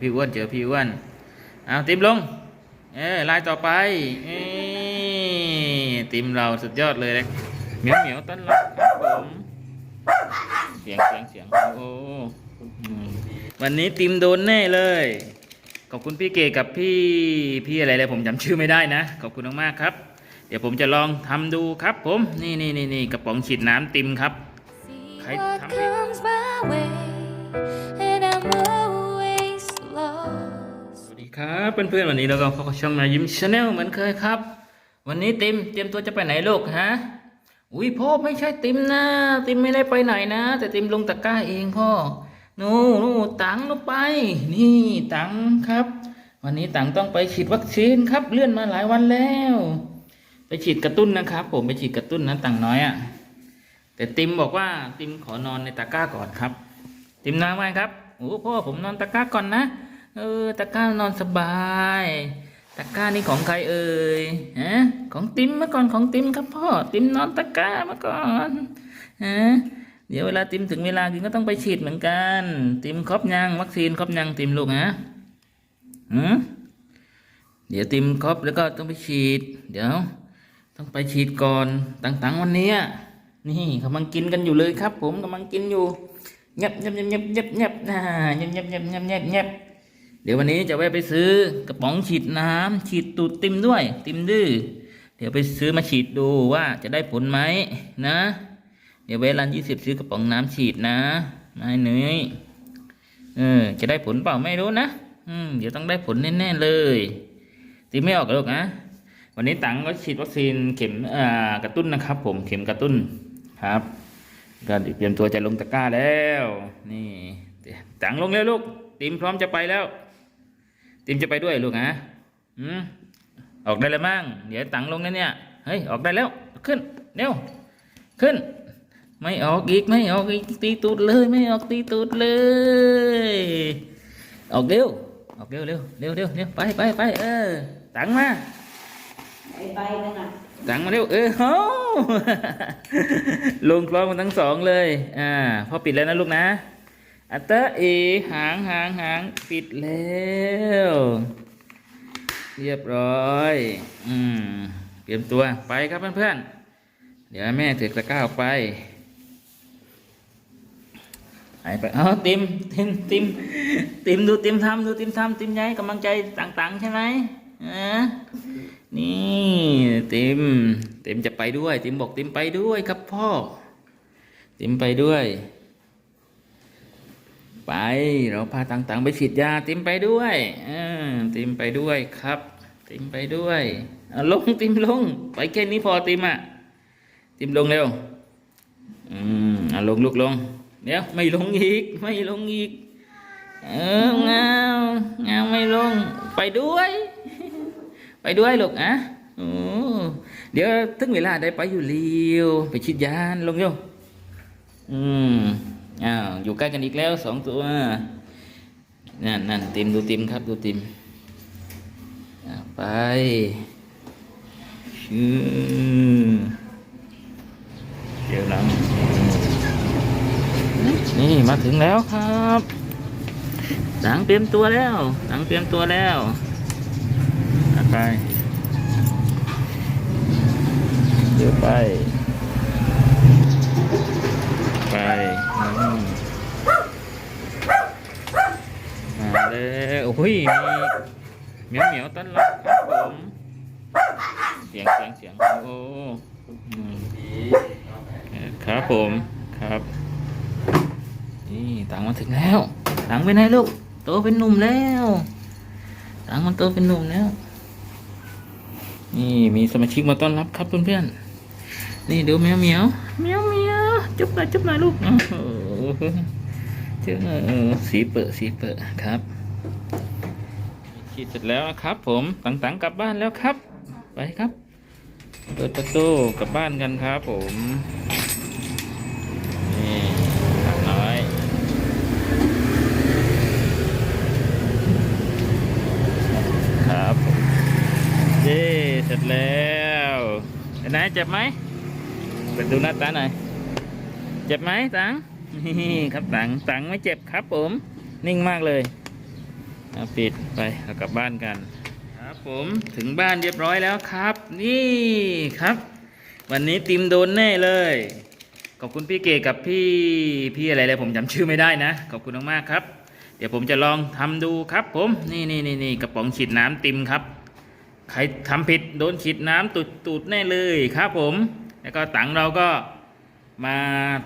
พี่อ้วนเจอพี่อ้วนเอาติมลง เออลายต่อไปเอ้ติมเราสุดยอดเลยนะเหมียวเหมียวต้นรับครับผมเสียงเสียงเสียงโอ้วันนี้ติมโดนแน่เลย ขอบคุณพี่เกกับพี่พี่อะไรเลยผมจำชื่อไม่ได้นะขอบคุณมากๆครับ เดี๋ยวผมจะลองทำดูครับ ผมนี่นี่นี่นี่กระป๋องฉีดน้ำติมครับ See Hãy what thăm đi. ครับเพื่อนๆวันนี้เราก็พบกับช่องนายิ้มชาแนลเหมือนเคยครับ วันนี้ติมเตรียมตัวจะไปไหนลูกฮะอุ้ยพ่อไม่ใช่ติมนะติมไม่ได้ไปไหนนะ แต่ติมลงตะกร้าเองพ่อนู่นูตังลงไป นี่ตังครับ วันนี้ตังต้องไปฉีดวัคซีนครับ เลื่อนมาหลายวันแล้ว ไปฉีดกระตุ้นนะครับ ผมไปฉีดกระตุ้นนะตังน้อยอะ่ะแต่ติมบอกว่าติมขอนอนในตะกร้าก่อนครับ ติมนอนไหมครับโอ้พ่อผมนอนตะกร้าก่อนนะ เออตะกร้านอนสบายตะกร้านี่ของใครเอ่ยฮะของติมเมื่อก่อนของติมครับพ่อติมนอนตะกร้าเมื่อก่อนฮะเดี๋ยวเวลาติมถึงเวลากินก็ต้องไปฉีดเหมือนกัน ติมครบยังวัคซีนครบยังติมลูกฮะหืมเดี๋ยวติมครบแล้วก็ต้องไปฉีด เดี๋ยว ต้องไปฉีดก่อนต่างๆวันนี้นี่กำลังกินกันอยู่เลยครับ ผมกำลังกินอยู่เงียบเงียบเงียบเงียบเงียบเงียบนะเงียบเงียบเงียบเงียบเงียบ เดี๋ยววันนี้จะแวะไปซื้อกระป๋องฉีดน้ำฉีดตูดติมด้วย ติมดื้อเดี๋ยวไปซื้อมาฉีดดูว่าจะได้ผลไหมนะ เดี๋ยวเวลายี่สิบซื้อกระป๋องน้ำฉีดนะนายเหนื่อยเออจะได้ผลเปล่าไม่รู้นะอืมเดี๋ยวต้องได้ผลแน่ๆเลยติมไม่ออกหรอกนะวันนี้ตังก็ฉีดวัคซีนเข็มกระตุ้นนะครับ ผมเข็มกระตุ้นครับก็เตรียมตัวจะลงตะกร้าแล้ว นี่ ตังลงแล้วลูกติมพร้อมจะไปแล้ว ติมจะไปด้วยลูกฮะอืมออกได้แล้วมั้งเดี๋ยวตังลงแล้วเนี่ยเฮ้ยออกได้แล้วขึ้นเร็วขึ้น ไม่ออกอีกไม่ออกอีกตีตูดเลยไม่ออกตีตูดเลย ออกเร็วออกเร็วเร็วเร็วเร็วเร็วไปไปไปเออตังมาไอ้ใบนึงอะตังมาเร็วเออโหลงพร้อมกันทั้งสองเลยอ่าพอปิดแล้วนะลูกนะ อัตเตอร์เอหางหางหางปิดแล้ว เรียบร้อย อืมเตรียมตัวไปครับเพื่อนๆ เดี๋ยวแม่ถือกระก้าวไปไปไปเอาติมติมติมติมดูติมทำดูติมทำติมย้ายกำลังใจต่างๆ ใช่ไหมอ่านี่ติมติมจะไปด้วย ติมบอกติมไปด้วยครับพ่อ ติมไปด้วย ไป เราพาต่างๆ ไปฉีดยาติมไปด้วยอติมไปด้วยครับ ติมไปด้วยเอาลงติมลง ไปแค่นี้พอติมอะติมลงเร็วอืมอาลงลูกลงเดี๋ยวไม่ลงอีก ไม่ลงอีก เออเงาเงาไม่ลง ไปด้วย ไปด้วยลูกอะโอ้เดี๋ยวถึงเวลาได้ไปอยู่เลียวไปฉีดยาลงโยอืม อ้าวอยู่ใกล้กันอีกแล้วสองตัวนั่นนั่นติมดูติมครับดูติมไปชื่อเดี๋ยวหลังนี่มาถึงแล้วครับหลังเตรียมตัวแล้วหลังเตรียมตัวแล้วไปเดี๋ยวไปอืม โอ้ยมีเหมียวเหมียวต้อนรับครับผมเสียงเสียงเสียงโอ้อืมครับผมครับ นี่ตังมาถึงแล้วตังไปไหนลูกโตเป็นหนุ่มแล้วตังมันโตเป็นหนุ่มแล้ว นี่มีสมาชิกมาต้อนรับครับเพื่อนๆนี่ดูแมวเหมียวเหมียวเหมียวจุ๊บหน่อยจุ๊บหน่อยลูกโอ้โหเจ้าสีเปิดสีเปิดครับ ฉีดเสร็จแล้วนะครับ ผมต่างๆกลับบ้านแล้วครับ ไปครับเปิดประตูกลับบ้านกันครับ ผมนี่หลังน้อยครับเย้เสร็จแล้วไอ้นเจ็บไหมเปิดดูหน้าตาหน่อยเจ็บไหมตังนี่ครับตังตังไม่เจ็บครับ ผม นิ่งมากเลยปิด ไปเอากลับบ้านกันครับผมถึงบ้านเรียบร้อยแล้วครับ นี่ครับ วันนี้ติมโดนแน่เลยขอบคุณพี่เกกับพี่พี่อะไรเลยผมจำชื่อไม่ได้นะขอบคุณมากๆครับ เดี๋ยวผมจะลองทำดูครับ ผมนี่นี่นี่นี่กระป๋องฉีดน้ำติมครับ ใครทำผิดโดนฉีดน้ำตูดตูดแน่เลยครับผม แล้วก็ตังเราก็มา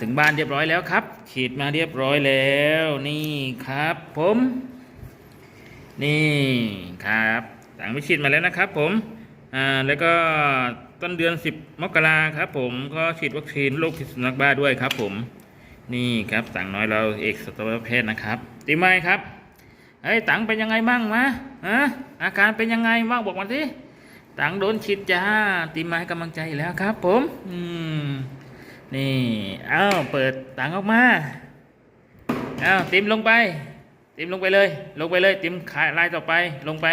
ถึงบ้านเรียบร้อยแล้วครับ ฉีดมาเรียบร้อยแล้ว นี่ครับ ผม นี่ครับตังไปฉีดมาแล้วนะครับ ผมอ่าแล้วก็ต้นเดือน 10 มกราครับ ผมก็ฉีดวัคซีนโรคพิษสุนัขบ้าด้วยครับ ผมนี่ครับตังน้อยเราเอกสัตวแพทย์นะครับติมไหมครับเฮ้ยตังเป็นยังไงบ้างมะฮะอาการเป็นยังไงบ้างบอกมาสิตังโดนฉีดจ้าตีมาให้กำลังใจแล้วครับ ผม อืมนี่ เอ้าเปิดตังออกมา เอ้าติมลงไป ติมลงไปเลย ลงไปเลยติมขายลายต่อไปลงไป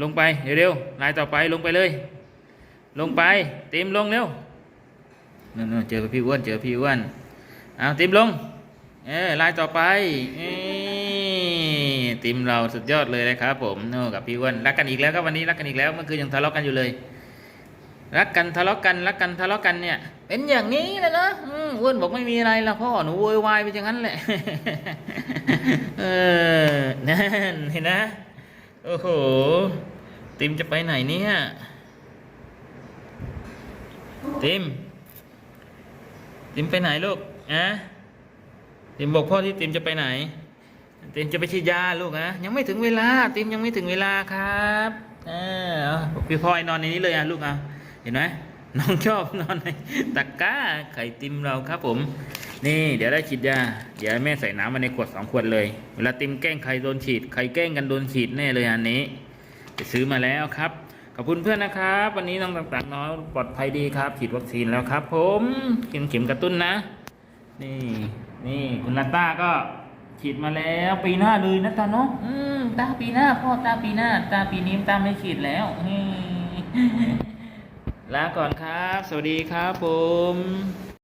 ลงไปเร็วๆลายต่อไปลงไปเลย ลงไปติมลงเร็วนั่นเจอพี่อ้วนเจอพี่อ้วนเอาติมลงเออลายต่อไปเอ้ยทีมเราสุดยอดเลยนะครับผมโน่กับพี่อ้วนรักกันอีกแล้วครับวันนี้รักกันอีกแล้วเมื่อคืนยังทะเลาะกันอยู่เลย รักกันทะเลาะกันรักกันทะเลาะกันเนี่ย เป็นอย่างนี้เลยนะอืมอ้วนบอกไม่มีอะไรละพ่อหนูโวยวายไปอย่างนั้นแหละ เออนั่นเห็นนะ โอ้โห ติมจะไปไหนเนี่ยติม ติมไปไหนลูกอะติมบอกพ่อที่ติมจะไปไหน ติมจะไปฉีดยาลูกนะยังไม่ถึงเวลา ติมยังไม่ถึงเวลาครับ เออพี่พ่อไอ้นอนในนี้เลยอะลูกอะเห็นไหม น้องชอบนอนในตะกร้าไข่ติมเราครับผม นี่เดี๋ยวได้ฉีดยาเดี๋ยวแม่ใส่น้ำมาในขวดสองขวดเลยเวลาติมแกล้งใครโดนฉีดใครแกล้งกันโดนฉีดแน่เลยอันนี้ไปซื้อมาแล้วครับขอบคุณเพื่อนนะครับ วันนี้น้องต่างๆน้องปลอดภัยดีครับ ฉีดวัคซีนแล้วครับ ผมกินเข็มกระตุ้นนะ นี่นี่คุณลาต้าก็ฉีดมาแล้วปีหน้าเลยนะตาเนาะอืมตาปีหน้าพ่อตาปีหน้า ตาปีนี้ตาไม่ฉีดแล้ว ลาก่อนครับ สวัสดีครับผม